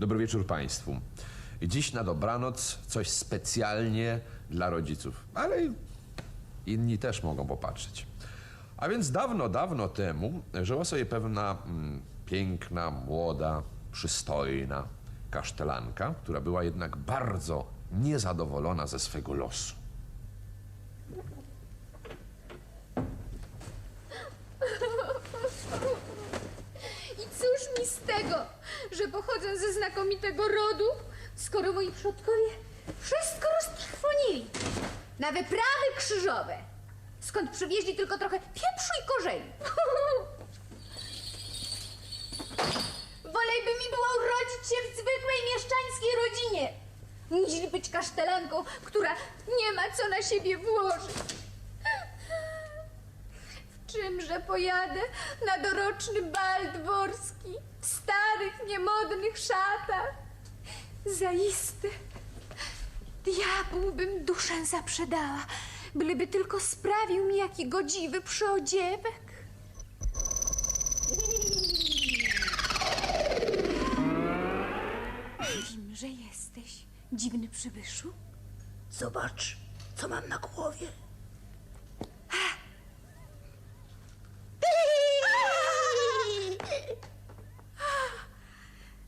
Dobry wieczór Państwu. Dziś na dobranoc coś specjalnie dla rodziców, ale inni też mogą popatrzeć. A więc dawno, dawno temu żyła sobie pewna mm, piękna, młoda, przystojna kasztelanka, która była jednak bardzo niezadowolona ze swego losu. I cóż mi z tego, że pochodzę ze znakomitego rodu, skoro moi przodkowie wszystko roztrwonili na wyprawy krzyżowe, skąd przywieźli tylko trochę pieprzu ma co na siebie włożyć. Czymże pojadę na doroczny bal dworski w starych, niemodnych szatach? Zaiste, diabłu bym duszę zaprzedała, byleby tylko sprawił mi jaki godziwy przyodziewek. Kimże jesteś, dziwny przybyszu? Zobacz, co mam na głowie.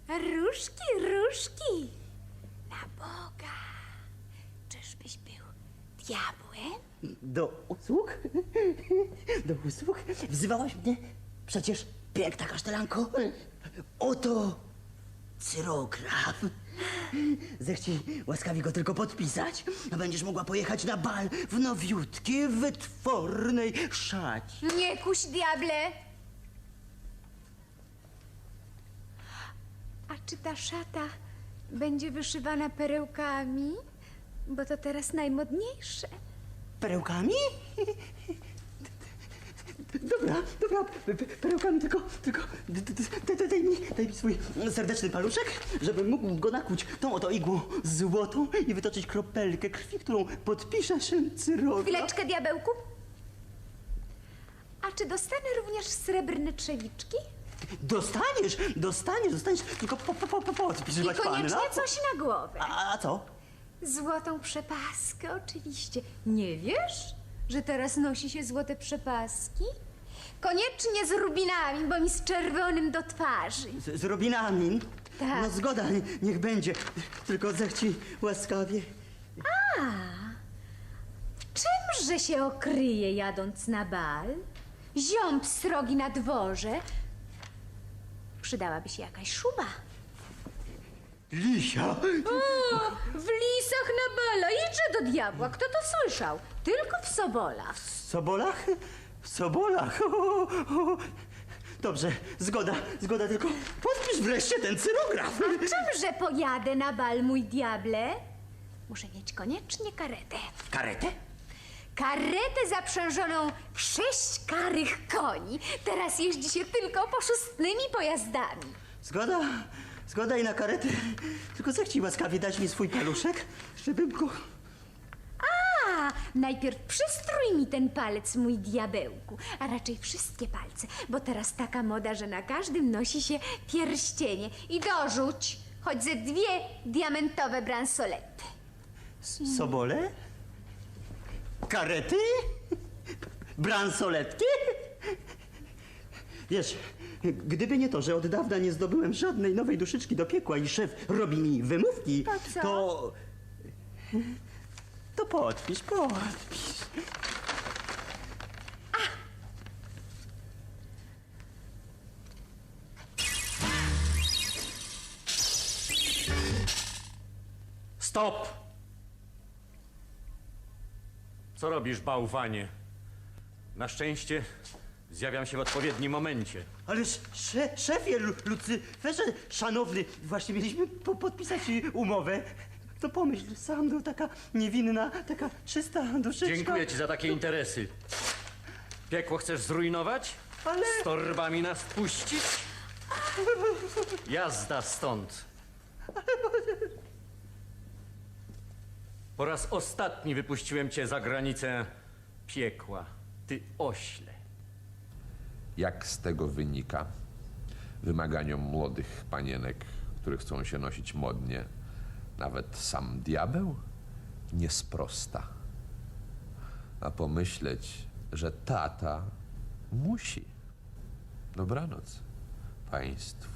Różki, różki, na Boga. Czyżbyś był diabłem? Do usług? Do usług? Wzywałaś mnie? Przecież piękna kasztelanko. Oto cyrograf. Zechci łaskawie go tylko podpisać, a będziesz mogła pojechać na bal w nowiutkiej, wytwornej szacie. Nie kuś, diable! A czy ta szata będzie wyszywana perełkami? Bo to teraz najmodniejsze. Perełkami? Dobra, dobra, pe- pe- perełkami, tylko, tylko daj mi, daj mi swój serdeczny paluszek, żebym mógł go nakłuć tą oto igłą złotą i wytoczyć kropelkę krwi, którą podpiszesz cyrograf. Chwileczkę, diabełku. A czy dostanę również srebrne trzewiczki? Dostaniesz, dostaniesz, dostaniesz, tylko po, po, po, po, podpisz, I koniecznie panna. coś na głowę. A, a co? Złotą przepaskę, oczywiście. Nie wiesz, że teraz nosi się złote przepaski? Koniecznie z rubinami, bo mi z czerwonym do twarzy. Z, z rubinami? Tak. No zgoda, nie- niech będzie, tylko zechci łaskawie. Czymże się okryje jadąc na bal? Ziąb srogi na dworze? Przydałaby się jakaś szuba. Lisia! W lisach na bala, idźże do diabła, kto to słyszał? Tylko w Sobolach. W Sobolach? W Sobolach? O, o. Dobrze, zgoda, zgoda, tylko podpisz wreszcie ten cyrograf. Czymże pojadę na bal, mój diable? Muszę mieć koniecznie karetę. Karetę? Karetę zaprzężoną w sześć karych koni. Teraz jeździ się tylko poszustnymi pojazdami. Zgoda, zgoda i na karetę. Tylko zechci łaskawie dać mi swój paluszek, żebym go... A, najpierw przystrój mi ten palec, mój diabełku, a raczej wszystkie palce, bo teraz taka moda, że na każdym nosi się pierścienie. I dorzuć choć ze dwie diamentowe bransolety. Sobole? Karety? Bransoletki? Wiesz, gdyby nie to, że od dawna nie zdobyłem żadnej nowej duszyczki do piekła i szef robi mi wymówki, To co? to... To podpisz, podpisz. Stop! Co robisz, bałwanie? Na szczęście zjawiam się w odpowiednim momencie. Ależ sze, szefie Lu- Lucyferze, szanowny, właśnie mieliśmy po, podpisać umowę. To pomyśl, sam był taka niewinna, taka czysta duszyczka. Dziękuję ci za takie interesy. Piekło chcesz zrujnować? Ale- Z torbami nas puścić? Jazda stąd. Po raz ostatni wypuściłem cię za granicę piekła. Ty ośle. Jak z tego wynika, wymaganiom młodych panienek, które chcą się nosić modnie, nawet sam diabeł nie sprosta. A pomyśleć, że tata musi. Dobranoc państwu.